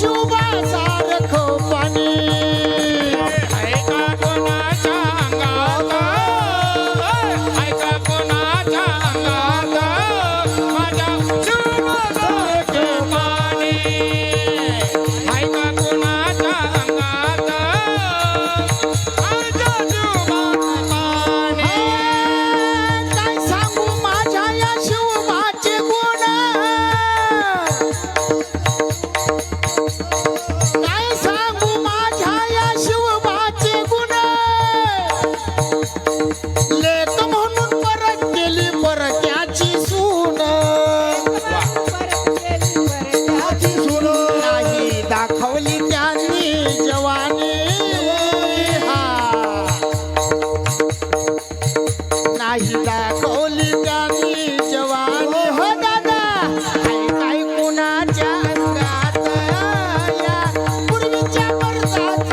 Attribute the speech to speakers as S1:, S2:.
S1: शुभा सारख मुंग्यांनी जवानी हा. नाही दाखवली त्यांनी जवानी. हो दादा. काय कुणाच्या अंगात पूर्वीच्या वर्षात